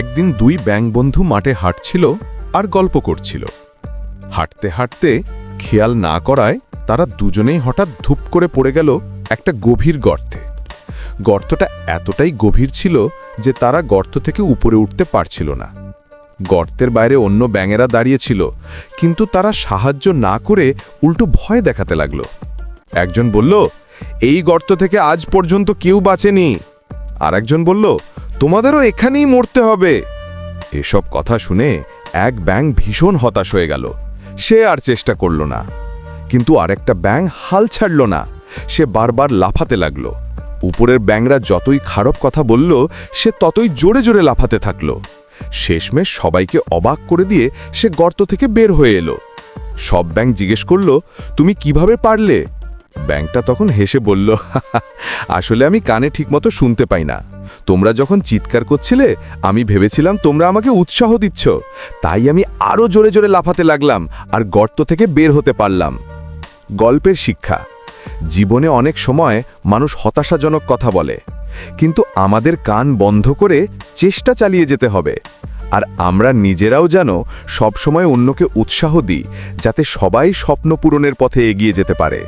একদিন দুই ব্যাং বন্ধু মাঠে হাঁটছিল আর গল্প করছিল। হাঁটতে হাঁটতে খেয়াল না করায় তারা দুজনেই হঠাৎ ধূপ করে পড়ে গেল একটা গভীর গর্তে। গর্তটা এতটাই গভীর ছিল যে তারা গর্ত থেকে উপরে উঠতে পারছিল না। গর্তের বাইরে অন্য ব্যাঙেরা দাঁড়িয়েছিল, কিন্তু তারা সাহায্য না করে উল্টো ভয় দেখাতে লাগল। একজন বলল, এই গর্ত থেকে আজ পর্যন্ত কেউ বাঁচেনি। আর একজন বলল তোমাদেরও এখানেই মরতে হবে। এসব কথা শুনে এক ব্যাং ভীষণ হতাশ হয়ে গেল। সে আর চেষ্টা করল না। কিন্তু আরেকটা ব্যাং হাল ছাড়ল না। সে বারবার লাফাতে লাগল। উপরের ব্যাংরা যতই খারাপ কথা বলল, সে ততই জোরে জোরে লাফাতে থাকল। শেষমেশ সবাইকে অবাক করে দিয়ে সে গর্ত থেকে বের হয়ে এলো। সব ব্যাং জিজ্ঞেস করল, তুমি কীভাবে পারলে? ব্যাংকটা তখন হেসে বলল আসলে আমি কানে ঠিকমতো শুনতে পাই না। তোমরা যখন চিৎকার করছিলে, আমি ভেবেছিলাম তোমরা আমাকে উৎসাহ দিচ্ছ। তাই আমি আরও জোরে জোরে লাফাতে লাগলাম আর গর্ত থেকে বের হতে পারলাম। গল্পের শিক্ষা। জীবনে অনেক সময় মানুষ হতাশাজনক কথা বলে। কিন্তু আমাদের কান বন্ধ করে চেষ্টা চালিয়ে যেতে হবে। আর আমরা নিজেরাও যেন সবসময় অন্যকে উৎসাহ দিই, যাতে সবাই স্বপ্ন পূরণের পথে এগিয়ে যেতে পারে।